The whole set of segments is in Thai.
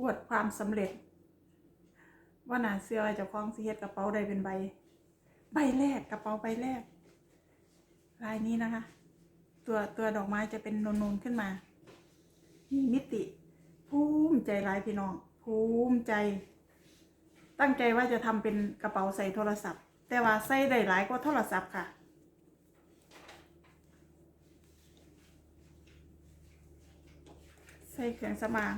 อวดความสำเร็จ ว่านาเสื้อไว้เจ้าของสิเฮ็ดกระเป๋าได้เป็นใบ ใบแรกกระเป๋าใบแรก ลายนี้นะคะ ตัวตัวดอกไม้จะเป็นนูนๆขึ้นมา มีมิติ ภูมิใจหลายพี่น้อง ภูมิใจ ตั้งใจว่าจะทำเป็นกระเป๋าใส่โทรศัพท์ แต่ว่าใส่ได้หลายกว่าโทรศัพท์ค่ะใส่เครื่องสมาง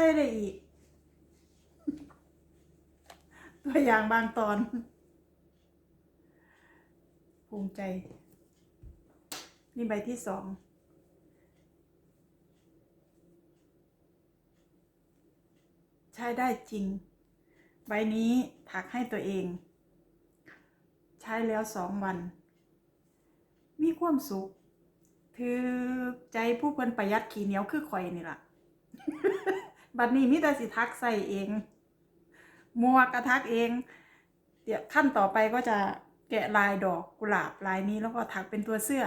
ส่ได้อีก ตัวอย่างบางตอน ภูมิใจ นี่ใบที่สอง ใช้ได้จริง ใบนี้ถักให้ตัวเอง ใช้แล้วสองวัน มีความสุขถือใจผู้เพิ่นประหยัดขี้เหนียวคือข่อยนี่ล่ะ บัดนี้มิแต่สิทักใส่เองหมัวกกระทักเอง เดี๋ยวขั้นต่อไปก็จะแกะลายดอกกุหลาบลายนี้แล้วก็ถักเป็นตัวเสื้อ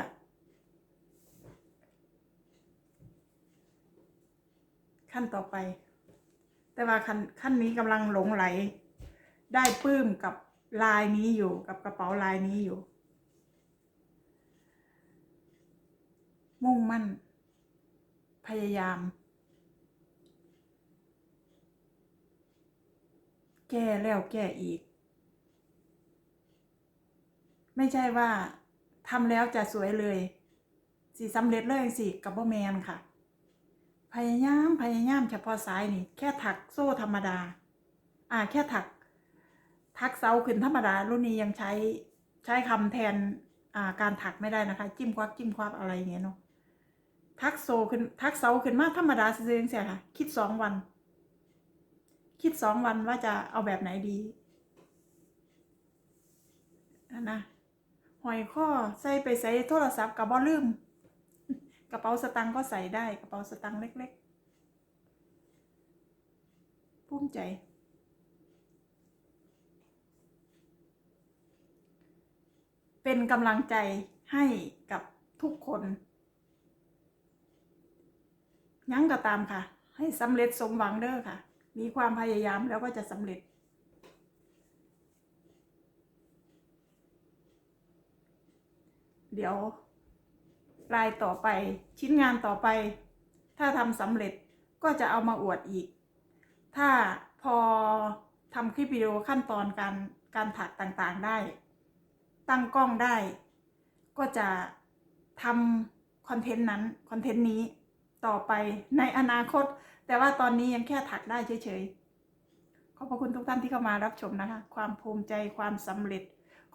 ขั้นต่อไป แต่ว่าขั้นขั้นนี้กำลังหลงไหล ได้ปื้มกับลายนี้อยู่กับกระเป๋าลายนี้อยู่ มุ่งมั่น พยายาม แก้แล้วแก้อีก ไม่ใช่ว่าทำแล้วจะสวยเลยสิสำเร็จเลยสิกับบ่แมนค่ะ พยายามพยายามเฉพาะสายนี่ แค่ถักโซ่ธรรมดา อ่าแค่ถัก ทักเสาขึ้นธรรมดา รุ่นนี้ยังใช้ใช้คำแทนอ่าการถักไม่ได้นะคะ จิ้มควักจิ้มควักอะไรอย่างเงี้ยเนาะทักโซขึ้นทักเสาขึ้นมาธรรมดาซื่อเสียค่ะ คิดสองวัน คิดสองวันว่าจะเอาแบบไหนดีนะหอยข้อใส่ไปใส่โทรศัพท์กับบ่ลืม กระเป๋าสตังค์ก็ใส่ได้กระเป๋าสตังค์เล็กๆภูมิใจ เป็นกำลังใจให้กับทุกคนยังก็ตามค่ะ ให้สำเร็จสมหวังเด้อค่ะ มีความพยายามแล้วก็จะสำเร็จ เดี๋ยวรายต่อไปชิ้นงานต่อไป ถ้าทำสำเร็จก็จะเอามาอวดอีก ถ้าพอทำคลิปวิดีโอขั้นตอนการการถักต่างๆได้ ตั้งกล้องได้ ก็จะทำคอนเทนต์นั้น คอนเทนต์นี้ต่อไปในอนาคต แต่ว่าตอนนี้ยังแค่ถักได้เฉยๆ ขอบพระคุณทุกท่านที่เข้ามารับชมนะคะ ความภูมิใจความสำเร็จ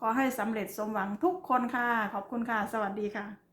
ขอให้สำเร็จสมหวังทุกคนค่ะ ขอบคุณค่ะ สวัสดีค่ะ